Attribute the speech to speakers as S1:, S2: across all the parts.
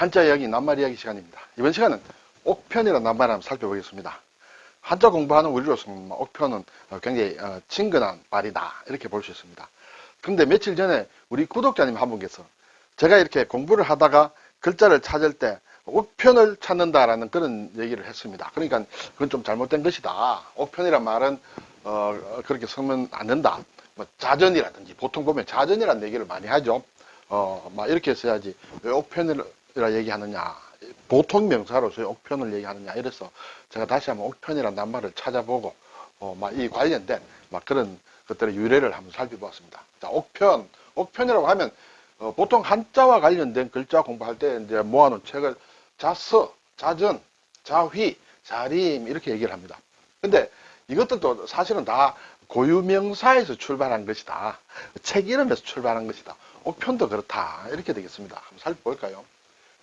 S1: 한자 이야기, 낱말 이야기 시간입니다. 이번 시간은 옥편이라는 낱말을 한번 살펴보겠습니다. 한자 공부하는 우리로서는 뭐 옥편은 어, 굉장히 어, 친근한 말이다. 이렇게 볼 수 있습니다. 근데 며칠 전에 우리 구독자님 한 분께서 제가 이렇게 공부를 하다가 글자를 찾을 때 옥편을 찾는다라는 그런 얘기를 했습니다. 그러니까 그건 좀 잘못된 것이다. 옥편이란 말은 어, 그렇게 쓰면 안 된다. 뭐 자전이라든지 보통 보면 자전이라는 얘기를 많이 하죠. 어, 막 이렇게 써야지 왜 옥편이 라 얘기하느냐. 보통 명사로서 옥편을 얘기하느냐. 이래서 제가 다시 한번 옥편이라는 낱말을 찾아보고 어, 막 이 관련된 막 그런 것들의 유래를 한번 살펴보았습니다. 자, 옥편, 옥편이라고 하면 어, 보통 한자와 관련된 글자 공부할 때 이제 모아놓은 책을 자서, 자전, 자휘, 자림 이렇게 얘기를 합니다. 근데 이것들도 사실은 다 고유명사에서 출발한 것이다. 책 이름에서 출발한 것이다. 옥편도 그렇다. 이렇게 되겠습니다. 한번 살펴볼까요?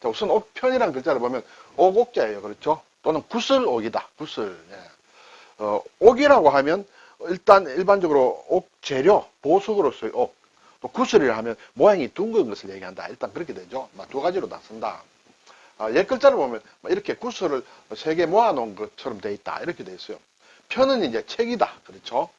S1: 자, 우선 옥편이라는 글자를 보면 옥옥자예요. 그렇죠? 또는 구슬옥이다. 구슬. 예. 어, 옥이라고 하면 일단 일반적으로 옥 재료, 보석으로서의 옥. 또 구슬이라 하면 모양이 둥근 것을 얘기한다. 일단 그렇게 되죠. 막두 가지로 다 쓴다. 아, 옛 글자를 보면 막 이렇게 구슬을 세 개 모아놓은 것처럼 돼 있다. 이렇게 돼 있어요. 편은 이제 책이다. 그렇죠?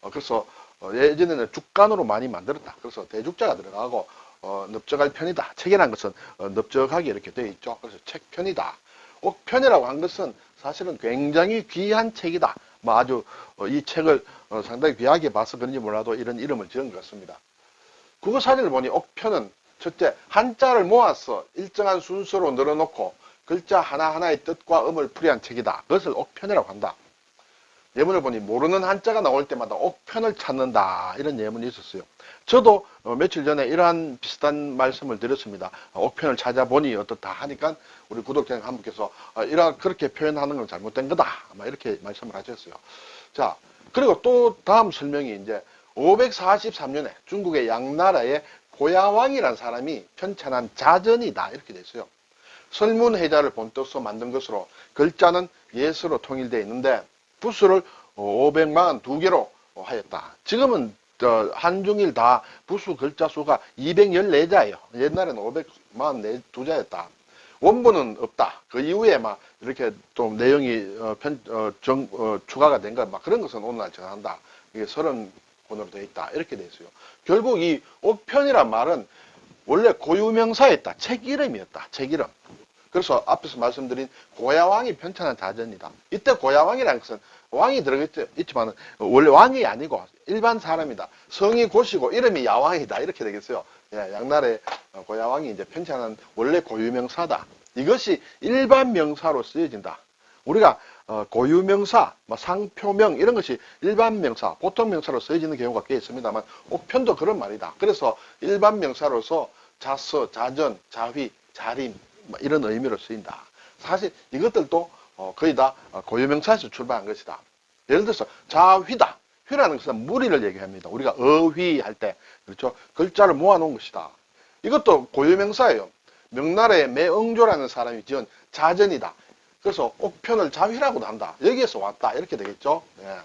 S1: 어, 그래서 어, 예전에는 죽간으로 많이 만들었다. 그래서 대죽자가 들어가고 어, 넓적할 편이다. 책이라는 것은 어, 넓적하게 이렇게 되어 있죠. 그래서 책 편이다. 옥편이라고 한 것은 사실은 굉장히 귀한 책이다. 뭐 아주 어, 이 책을 어, 상당히 귀하게 봐서 그런지 몰라도 이런 이름을 지은 것 같습니다. 국어 사전을 보니 옥편은 첫째 한자를 모아서 일정한 순서로 늘어놓고 글자 하나하나의 뜻과 음을 풀이한 책이다. 그것을 옥편이라고 한다. 예문을 보니 모르는 한자가 나올 때마다 옥편을 찾는다. 이런 예문이 있었어요. 저도 어, 며칠 전에 이러한 비슷한 말씀을 드렸습니다. 어, 옥편을 찾아보니 어떻다 하니까 우리 구독자님 한 분께서 어, 이런 그렇게 표현하는 건 잘못된 거다. 아마 이렇게 말씀을 하셨어요. 자, 그리고 또 다음 설명이 이제 543년에 중국의 양나라의 고야왕이라는 사람이 편찬한 자전이다. 이렇게 됐어요. 설문해자를 본떠서 만든 것으로 글자는 예수로 통일되어 있는데 부수를 500만 두 개로 하였다. 지금은 어, 한중일 다 부수 글자 수가 214자예요. 옛날에는 500만 두 자였다. 원본은 없다. 그 이후에 막 이렇게 좀 내용이 어, 편, 어, 정, 어, 추가가 된 것, 막 그런 것은 오늘날 전한다. 이게 서른 권으로 되어 있다. 이렇게 되어 있어요. 결국 이 옥편이란 말은 원래 고유명사였다. 책 이름이었다. 책 이름. 그래서 앞에서 말씀드린 고야왕이 편찬한 자전이다. 이때 고야왕이라는 것은 왕이 들어있지만 원래 왕이 아니고 일반 사람이다. 성이 고시고 이름이 야왕이다. 이렇게 되겠어요. 예, 양날의 고야왕이 이제 편찬한 원래 고유명사다. 이것이 일반 명사로 쓰여진다. 우리가 어, 고유명사, 뭐 상표명 이런 것이 일반 명사, 보통 명사로 쓰여지는 경우가 꽤 있습니다만 옥편도 그런 말이다. 그래서 일반 명사로서 자서, 자전, 자휘, 자림 뭐 이런 의미로 쓰인다. 사실 이것들도 어, 거의 다 고유명사에서 출발한 것이다. 예를 들어서 자휘다. 휘라는 것은 무리를 얘기합니다. 우리가 어휘 할 때 그렇죠. 글자를 모아놓은 것이다. 이것도 고유명사예요. 명나라의 매응조라는 사람이 지은 자전이다. 그래서 옥편을 자휘라고도 한다. 여기에서 왔다. 이렇게 되겠죠. 예.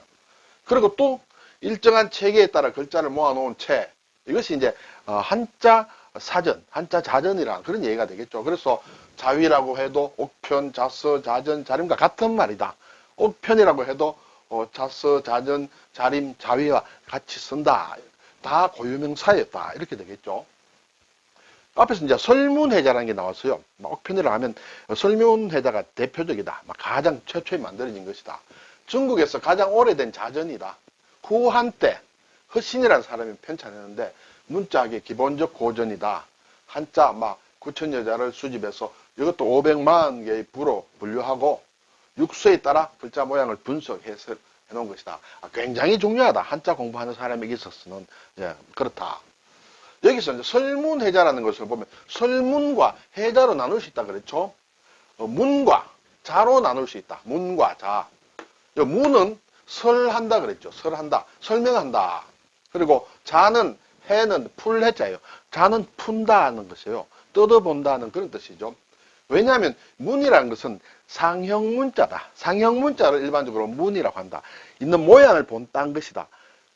S1: 그리고 또 일정한 체계에 따라 글자를 모아놓은 체. 이것이 이제 어, 한자 사전, 한자 자전이라 그런 얘기가 되겠죠. 그래서 자위라고 해도 옥편, 자서, 자전, 자림과 같은 말이다. 옥편이라고 해도 어, 자서, 자전, 자림, 자위와 같이 쓴다. 다 고유명사였다. 이렇게 되겠죠. 앞에서 이제 설문회자라는 게 나왔어요. 옥편이라 하면 설문회자가 대표적이다. 가장 최초에 만들어진 것이다. 중국에서 가장 오래된 자전이다. 후한 때 허신이라는 사람이 편찬했는데 문자학의 기본적 고전이다. 한자 막 구천 여 자를 수집해서 이것도 500만 개의 부로 분류하고 육수에 따라 글자 모양을 분석해서 해놓은 것이다. 아, 굉장히 중요하다. 한자 공부하는 사람에게 있어서는 예, 그렇다. 여기서 이제 설문해자라는 것을 보면 설문과 해자로 나눌 수 있다 그랬죠. 어, 문과 자로 나눌 수 있다. 문과 자. 문은 설한다 그랬죠. 설한다. 설명한다. 그리고 자는 해는 풀 해자예요. 자는 푼다는 것이에요. 뜯어본다는 그런 뜻이죠. 왜냐하면 문이라는 것은 상형 문자다. 상형 문자를 일반적으로 문이라고 한다. 있는 모양을 본다는 것이다.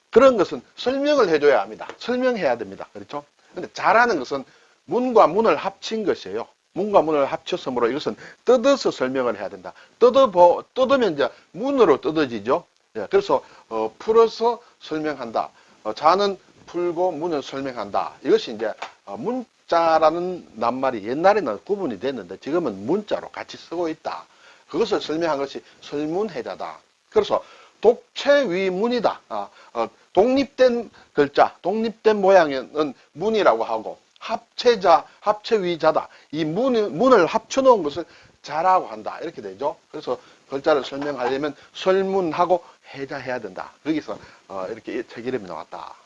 S1: 그런 것은 설명을 해줘야 합니다. 설명해야 됩니다. 그렇죠? 근데 자라는 것은 문과 문을 합친 것이에요. 문과 문을 합쳐서므로 이것은 뜯어서 설명을 해야 된다. 뜯어 보, 뜯으면 이제 문으로 뜯어지죠. 예, 그래서 어, 풀어서 설명한다. 어, 자는 풀고 문을 설명한다. 이것이 이제 어, 문자라는 낱말이 옛날에는 구분이 됐는데 지금은 문자로 같이 쓰고 있다. 그것을 설명한 것이 설문해자다. 그래서 독채위문이다. 아, 어, 독립된 글자, 독립된 모양은 문이라고 하고 합체자, 합체위자다. 이 문, 문을 합쳐놓은 것을 자라고 한다. 이렇게 되죠. 그래서 글자를 설명하려면 설문하고 해자해야 된다. 거기서 어, 이렇게 책 이름이 나왔다.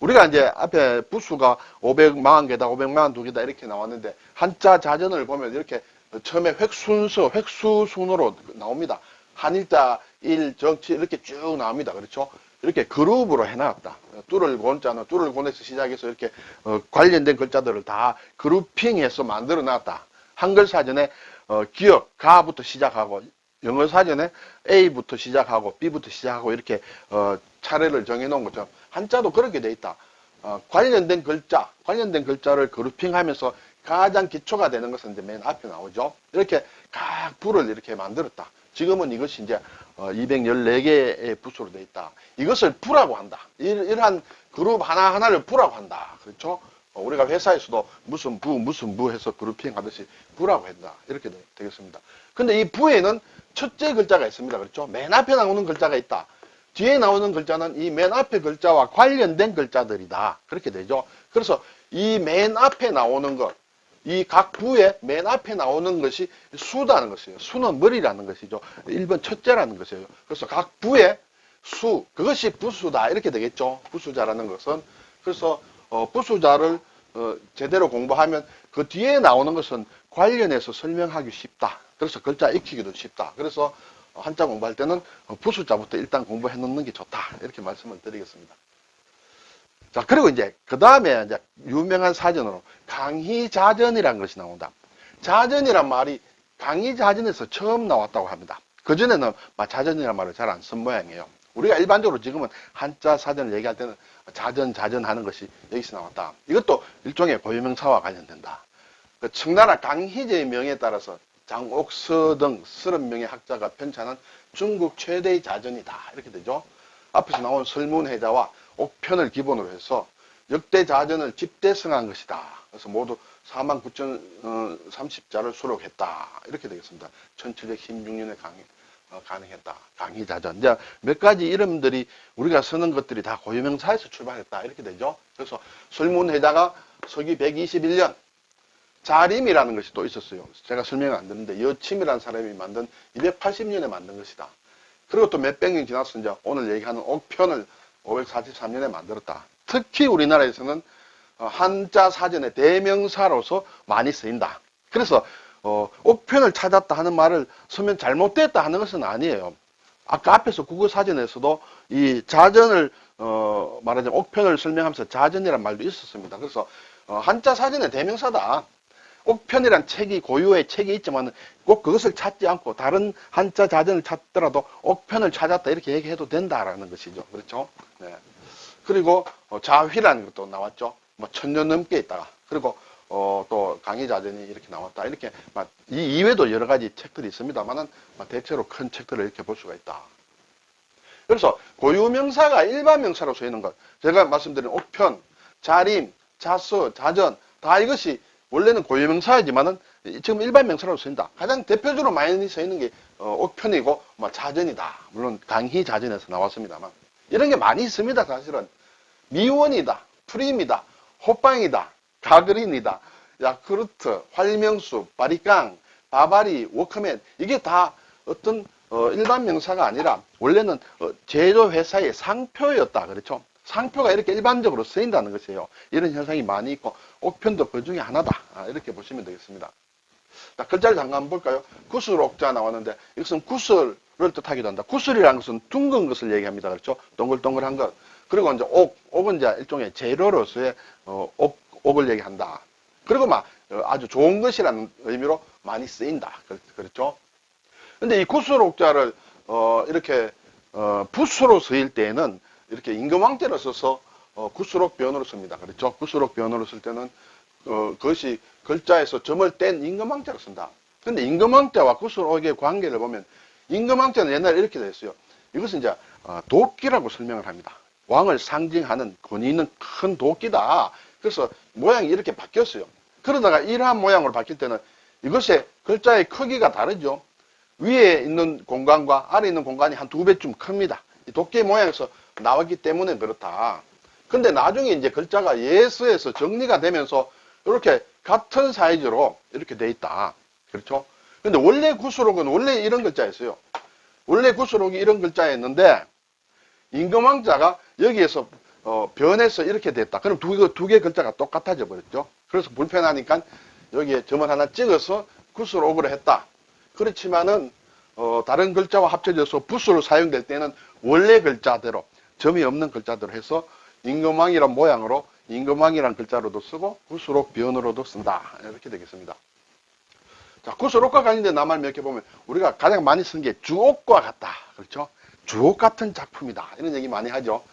S1: 우리가 이제 앞에 부수가 500만 개다, 500만 두 개다 이렇게 나왔는데 한자 자전을 보면 이렇게 처음에 획순서, 획수순으로 나옵니다. 한일자, 일, 정치 이렇게 쭉 나옵니다. 그렇죠? 이렇게 그룹으로 해놨다. 뚫을 곤자는 뚫을 곤에서 시작해서 이렇게 어, 관련된 글자들을 다 그룹핑해서 만들어 놨다. 한글 사전에 어, 기억, 가부터 시작하고 영어 사전에 A부터 시작하고 B부터 시작하고 이렇게 어, 차례를 정해 놓은 것처럼 한자도 그렇게 돼 있다. 어, 관련된 글자, 관련된 글자를 그룹핑하면서 가장 기초가 되는 것은 이제 맨 앞에 나오죠. 이렇게 각 부를 이렇게 만들었다. 지금은 이것이 이제 214개의 부수로 돼 있다. 이것을 부라고 한다. 이러한 그룹 하나하나를 부라고 한다. 그렇죠? 어, 우리가 회사에서도 무슨 부, 무슨 부 해서 그룹핑 하듯이 부라고 한다. 이렇게 되- 되겠습니다. 근데 이 부에는 첫째 글자가 있습니다. 그렇죠? 맨 앞에 나오는 글자가 있다. 뒤에 나오는 글자는 이 맨 앞에 글자와 관련된 글자들이다. 그렇게 되죠. 그래서 이 맨 앞에 나오는 것, 이 각 부의 맨 앞에 나오는 것이 수다는 것이에요. 수는 머리라는 것이죠. 1번 첫째라는 것이에요. 그래서 각 부의 수, 그것이 부수다. 이렇게 되겠죠. 부수자라는 것은. 그래서 어, 부수자를 어, 제대로 공부하면 그 뒤에 나오는 것은 관련해서 설명하기 쉽다. 그래서 글자 익히기도 쉽다. 그래서 어, 한자 공부할 때는 어, 부수자부터 일단 공부해 놓는 게 좋다. 이렇게 말씀을 드리겠습니다. 자, 그리고 이제, 그 다음에 이제 유명한 사전으로 강희자전이라는 것이 나온다. 자전이란 말이 강희자전에서 처음 나왔다고 합니다. 그전에는 막 자전이라는 말을 잘 안 쓴 모양이에요. 우리가 일반적으로 지금은 한자 사전을 얘기할 때는 자전, 자전 하는 것이 여기서 나왔다. 이것도 일종의 고유명사와 관련된다. 그 청나라 강희제의 명에 따라서 장옥서 등 30명의 학자가 편찬한 중국 최대의 자전이다. 이렇게 되죠. 앞에서 나온 설문해자와 옥편을 기본으로 해서 역대 자전을 집대성한 것이다. 그래서 모두 49,030자를 수록했다. 이렇게 되겠습니다. 1716년에 강의, 어, 가능했다. 강의자전. 이제 몇 가지 이름들이 우리가 쓰는 것들이 다 고유명사에서 출발했다. 이렇게 되죠. 그래서 설문해자가 서기 121년 자림이라는 것이 또 있었어요. 제가 설명을 안 드는데 여침이라는 사람이 만든 280년에 만든 것이다. 그리고 또 몇백 년 지나서 이제 오늘 얘기하는 옥편을 543년에 만들었다. 특히 우리나라에서는 어, 한자 사전의 대명사로서 많이 쓰인다. 그래서 어, 옥편을 찾았다 하는 말을 쓰면 잘못됐다 하는 것은 아니에요. 아까 앞에서 국어 사전에서도 이 자전을 어, 말하자면 옥편을 설명하면서 자전이란 말도 있었습니다. 그래서 어, 한자 사전의 대명사다. 옥편이란 책이 고유의 책이 있지만 꼭 그것을 찾지 않고 다른 한자 자전을 찾더라도 옥편을 찾았다 이렇게 얘기해도 된다라는 것이죠. 그렇죠? 네. 그리고 어, 자휘라는 것도 나왔죠. 뭐 천년 넘게 있다가 그리고 어, 또 강의자전이 이렇게 나왔다. 이렇게 막 이 이외에도 여러 가지 책들이 있습니다만은 막 대체로 큰 책들을 이렇게 볼 수가 있다. 그래서 고유명사가 일반 명사로 쓰이는 것. 제가 말씀드린 옥편, 자림, 자서, 자전 다 이것이 원래는 고유명사이지만은 지금 일반 명사로 쓰인다. 가장 대표적으로 많이 쓰이는 게 어, 옥편이고 뭐 자전이다. 물론 강희 자전에서 나왔습니다만 이런 게 많이 있습니다. 사실은 미원이다, 프림이다, 호빵이다, 가그린이다, 야크루트, 활명수, 바리깡, 바바리, 워크맨 이게 다 어떤 어, 일반 명사가 아니라 원래는 어, 제조 회사의 상표였다 그렇죠. 상표가 이렇게 일반적으로 쓰인다는 것이에요. 이런 현상이 많이 있고 옥편도 그 중에 하나다 아, 이렇게 보시면 되겠습니다. 자, 글자를 잠깐 볼까요? 구슬 옥자 나왔는데 이것은 구슬을 뜻하기도 한다. 구슬이라는 것은 둥근 것을 얘기합니다. 그렇죠? 동글동글한 것. 그리고 이제 옥, 옥은 이제 일종의 재료로서의 어, 옥, 옥을 얘기한다. 그리고 막 어, 아주 좋은 것이라는 의미로 많이 쓰인다. 그- 그렇죠? 근데 이 구슬 옥자를 어, 이렇게 어, 붓으로 쓰일 때에는 이렇게 임금왕자를 써서 어, 구슬옥 변으로 씁니다. 그렇죠? 구슬옥 변으로 쓸 때는 어, 그것이 글자에서 점을 뗀 임금왕자를 쓴다. 근데 임금왕자와 구슬옥의 관계를 보면 임금왕자는 옛날에 이렇게 됐어요. 이것은 이제 어, 도끼라고 설명을 합니다. 왕을 상징하는 권위 있는 큰 도끼다. 그래서 모양이 이렇게 바뀌었어요. 그러다가 이러한 모양으로 바뀔 때는 이것의 글자의 크기가 다르죠. 위에 있는 공간과 아래 있는 공간이 한 두 배쯤 큽니다. 이 도끼 모양에서 나왔기 때문에 그렇다. 근데 나중에 이제 글자가 예서에서 정리가 되면서 이렇게 같은 사이즈로 이렇게 돼 있다. 그렇죠? 근데 원래 구수록은 원래 이런 글자였어요. 원래 구수록이 이런 글자였는데 임금왕자가 여기에서 어, 변해서 이렇게 됐다. 그럼 두, 개- 두개 글자가 똑같아져 버렸죠. 그래서 불편하니까 여기에 점을 하나 찍어서 구수록으로 했다. 그렇지만은 어, 다른 글자와 합쳐져서 붓으로 사용될 때는 원래 글자대로 점이 없는 글자대로 해서 임금왕이란 모양으로 임금왕이란 글자로도 쓰고 구수록 변으로도 쓴다. 이렇게 되겠습니다. 자, 구수록과 관련된 낱말 몇 개 보면 우리가 가장 많이 쓴 게 주옥과 같다. 그렇죠? 주옥 같은 작품이다. 이런 얘기 많이 하죠.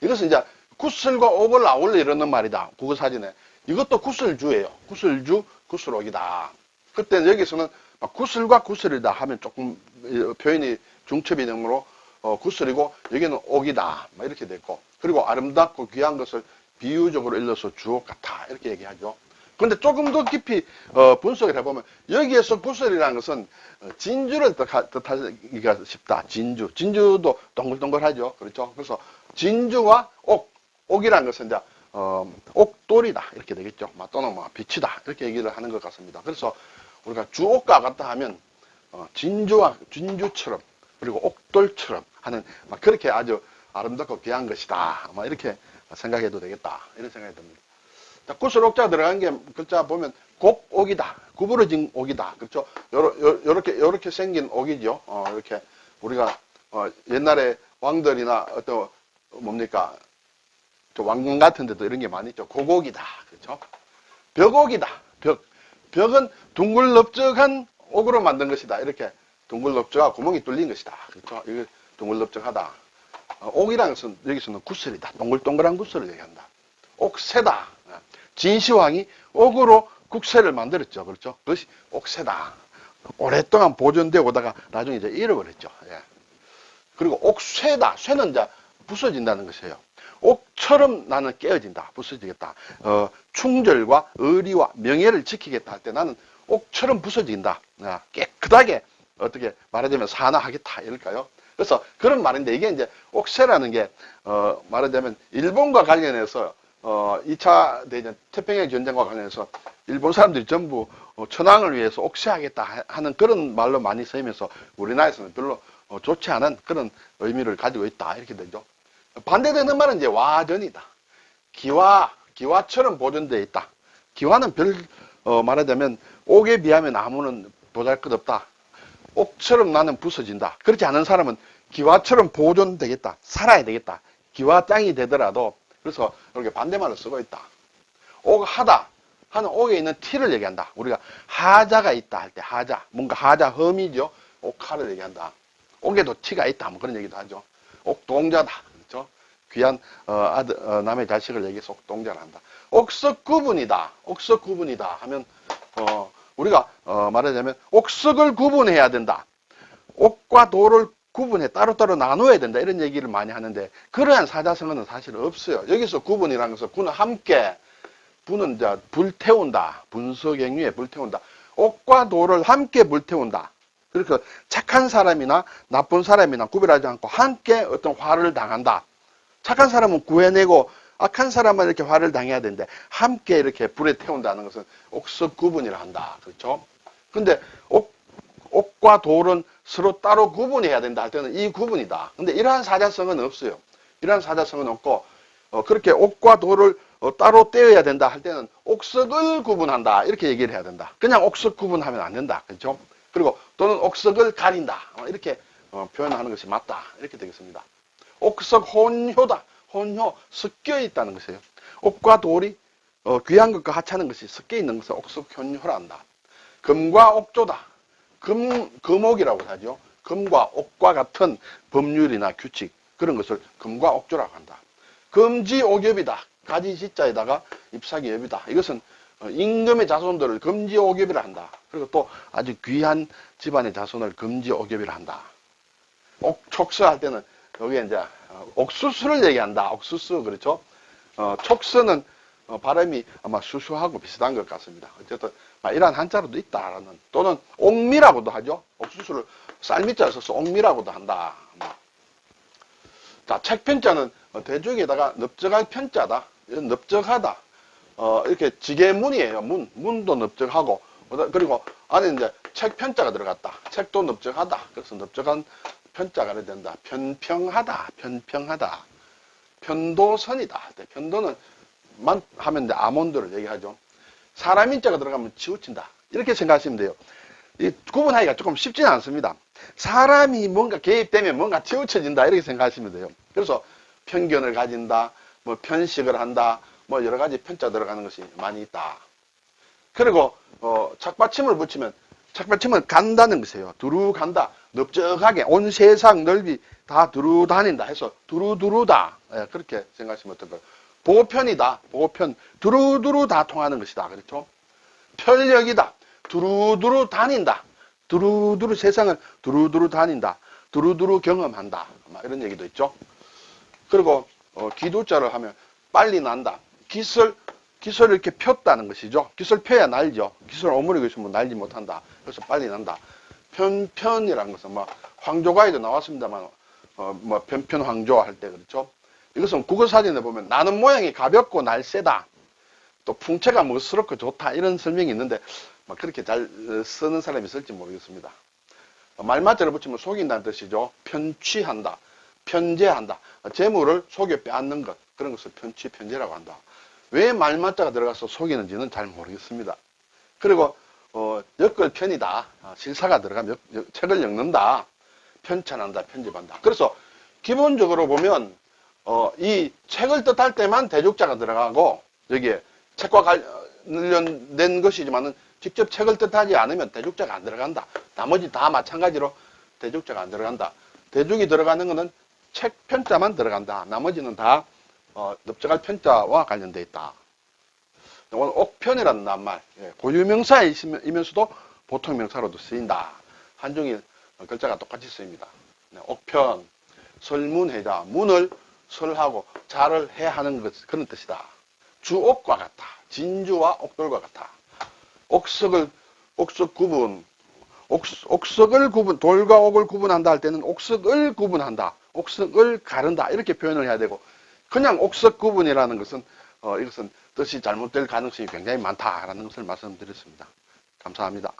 S1: 이것은 이제 구슬과 옥을 아울러 이러는 말이다. 국어 사전에. 이것도 구슬주예요. 구슬주, 구슬옥이다. 그때는 여기서는 막 구슬과 구슬이다 하면 조금 어, 표현이 중첩이 되므로 어, 구슬이고 여기는 옥이다. 막 이렇게 됐고 그리고 아름답고 귀한 것을 비유적으로 일러서 주옥 같아. 이렇게 얘기하죠. 근데 조금 더 깊이 어, 분석을 해보면 여기에서 구슬이라는 것은 어, 진주를 뜻하- 뜻하기가 쉽다. 진주. 진주도 동글동글하죠. 그렇죠. 그래서 진주와 옥. 옥이라는 것은 이제 어, 옥돌이다. 이렇게 되겠죠. 막 또는 뭐 빛이다. 이렇게 얘기를 하는 것 같습니다. 그래서 우리가 주옥과 같다 하면 어, 진주와 진주처럼 그리고 옥돌처럼 하는 막 그렇게 아주 아름답고 귀한 것이다. 막 이렇게 생각해도 되겠다. 이런 생각이 듭니다. 자, 구슬옥자 들어간 게 글자 보면 곡옥이다. 구부러진 옥이다. 그렇죠? 요렇게, 요렇게 생긴 옥이죠. 어, 이렇게 우리가 어, 옛날에 왕들이나 어떤 뭡니까? 저 왕궁 같은 데도 이런 게 많이 있죠. 고곡이다. 그렇죠? 벽옥이다. 벽. 벽은 둥글넓적한 옥으로 만든 것이다. 이렇게 둥글넓적하고 구멍이 뚫린 것이다. 그렇죠? 이거 둥글넓적하다. 어, 옥이라는 것은 여기서는 구슬이다. 동글동글한 구슬을 얘기한다. 옥새다. 진시황이 옥으로 국새를 만들었죠. 그렇죠? 그것이 옥새다. 오랫동안 보존되어 오다가 나중에 이제 잃어버렸죠. 예. 그리고 옥쇠다. 쇠는 이제 부서진다는 것이에요. 옥처럼 나는 깨어진다. 부서지겠다. 어, 충절과 의리와 명예를 지키겠다 할 때 나는 옥처럼 부서진다. 아, 깨끗하게 어떻게 말하자면 산화하겠다. 이럴까요? 그래서 그런 말인데 이게 이제 옥쇠라는 게 어, 말하자면 일본과 관련해서 어, 2차 대전 태평양 전쟁과 관련해서 일본 사람들이 전부 어, 천황을 위해서 옥쇠하겠다 하- 하는 그런 말로 많이 쓰이면서 우리나라에서는 별로 어, 좋지 않은 그런 의미를 가지고 있다 이렇게 되죠. 반대되는 말은 이제 와전이다. 기와 기와처럼 보존되어 있다. 기와는 별 어, 말하자면 옥에 비하면 나무는 보잘것없다. 옥처럼 나는 부서진다. 그렇지 않은 사람은 기와처럼 보존되겠다. 살아야 되겠다. 기와 땅이 되더라도 그래서 이렇게 반대말을 쓰고 있다. 옥하다 하는 옥에 있는 티를 얘기한다. 우리가 하자가 있다 할 때 하자 뭔가 하자 흠이죠. 옥하를 얘기한다. 옥에도 티가 있다. 뭐 그런 얘기도 하죠. 옥동자다. 그렇죠? 귀한 어, 아들 어, 남의 자식을 얘기해서 옥동자를 한다. 옥석 구분이다. 옥석 구분이다 하면 어, 우리가 어, 말하자면 옥석을 구분해야 된다. 옥과 돌을 구분해 따로따로 나누어야 된다 이런 얘기를 많이 하는데 그러한 사자성어는 사실 없어요. 여기서 구분이라는 것은 구는 함께 분은 이제 불태운다. 분석행위에 불태운다. 옥과 돌을 함께 불태운다. 그러니까 착한 사람이나 나쁜 사람이나 구별하지 않고 함께 어떤 화를 당한다. 착한 사람은 구해내고 악한 사람은 이렇게 화를 당해야 되는데 함께 이렇게 불에 태운다는 것은 옥석 구분이라 한다. 그렇죠? 근데 옥, 옥과 돌은 서로 따로 구분해야 된다 할 때는 이 구분이다. 근데 이러한 사자성은 없어요. 이러한 사자성은 없고 어, 그렇게 옥과 돌을 어, 따로 떼어야 된다 할 때는 옥석을 구분한다 이렇게 얘기를 해야 된다. 그냥 옥석 구분하면 안 된다. 그렇죠? 그리고 또는 옥석을 가린다. 어, 이렇게 어, 표현하는 것이 맞다. 이렇게 되겠습니다. 옥석 혼효다. 혼효 섞여 있다는 것이에요. 옥과 돌이 어, 귀한 것과 하찮은 것이 섞여 있는 것을 옥석 혼효라 한다. 금과 옥조다. 금, 금옥이라고 하죠. 금과 옥과 같은 법률이나 규칙 그런 것을 금과 옥조라고 한다. 금지 옥엽이다. 가지 지자에다가 잎사귀 엽이다. 이것은 어, 임금의 자손들을 금지 오겹이라 한다. 그리고 또 아주 귀한 집안의 자손을 금지 오겹이라 한다. 옥, 촉서할 때는 여기에 이제 어, 옥수수를 얘기한다. 옥수수 그렇죠? 어, 촉서는 어, 발음이 아마 수수하고 비슷한 것 같습니다. 어쨌든 막 이러한 한자로도 있다라는 또는 옥미라고도 하죠. 옥수수를 쌀미자를 써서 옥미라고도 한다. 뭐. 자, 책편자는 어, 대중에다가 넓적할 편자다. 넓적하다. 어, 이렇게 지게문이에요. 문. 문도 넓적하고. 그리고 안에 이제 책편자가 들어갔다. 책도 넓적하다. 그래서 넓적한 편자가 돼야 된다. 편평하다. 편평하다. 편도선이다. 네, 편도는 만 하면 이제 아몬드를 얘기하죠. 사람 인자가 들어가면 치우친다. 이렇게 생각하시면 돼요. 이 구분하기가 조금 쉽지는 않습니다. 사람이 뭔가 개입되면 뭔가 치우쳐진다. 이렇게 생각하시면 돼요. 그래서 편견을 가진다, 뭐 편식을 한다, 뭐 여러 가지 편자 들어가는 것이 많이 있다. 그리고 어, 착받침을 붙이면 착받침은 간다는 것이에요. 두루 간다. 넓적하게 온 세상 넓이 다 두루 다닌다 해서 두루두루다. 예, 그렇게 생각하시면 어떨까요? 보편이다. 보편. 두루두루 다 통하는 것이다. 그렇죠? 편력이다. 두루두루 다닌다. 두루두루 세상을 두루두루 다닌다. 두루두루 경험한다. 막 이런 얘기도 있죠. 그리고 어, 기도자를 하면 빨리 난다. 기술 기술을 이렇게 폈다는 것이죠. 기술 펴야 날죠. 기술 오므리고 있으면 날지 못한다. 그래서 빨리 난다. 편편이라는 것은 뭐 황조가에도 나왔습니다만 어, 뭐 편편 황조 할 때 그렇죠. 이것은 국어 사전에 보면 나는 모양이 가볍고 날쌔다. 또 풍채가 멋스럽고 좋다 이런 설명이 있는데 뭐 그렇게 잘 어, 쓰는 사람이 있을지 모르겠습니다. 어, 말맞자를 붙이면 속인다는 뜻이죠. 편취한다. 편제한다. 재물을 속여 빼앗는 것. 그런 것을 편취, 편제라고 한다. 왜 말맞자가 들어가서 속이는지는 잘 모르겠습니다. 그리고 어, 엮을 편이다. 아, 실사가 들어가면 역- 역- 책을 엮는다. 편찬한다. 편집한다. 그래서 기본적으로 보면 어, 이 책을 뜻할 때만 대족자가 들어가고 여기에 책과 관련된 것이지만은 직접 책을 뜻하지 않으면 대족자가 안 들어간다. 나머지 다 마찬가지로 대족자가 안 들어간다. 대족이 들어가는 것은 책 편자만 들어간다. 나머지는 다 어, 넓적할 편자와 관련돼 있다. 오늘 옥편이라는 낱말 예, 고유명사이면서도 보통 명사로도 쓰인다. 한중일 글자가 똑같이 쓰입니다. 네, 옥편, 설문해자, 문을 설하고 자를 해 하는 것 그런 뜻이다. 주옥과 같다. 진주와 옥돌과 같다. 옥석을 옥석 구분, 옥, 옥석을 구분, 돌과 옥을 구분한다 할 때는 옥석을 구분한다. 옥석을 가른다. 이렇게 표현을 해야 되고, 그냥 옥석 구분이라는 것은, 어, 이것은 뜻이 잘못될 가능성이 굉장히 많다라는 것을 말씀드렸습니다. 감사합니다.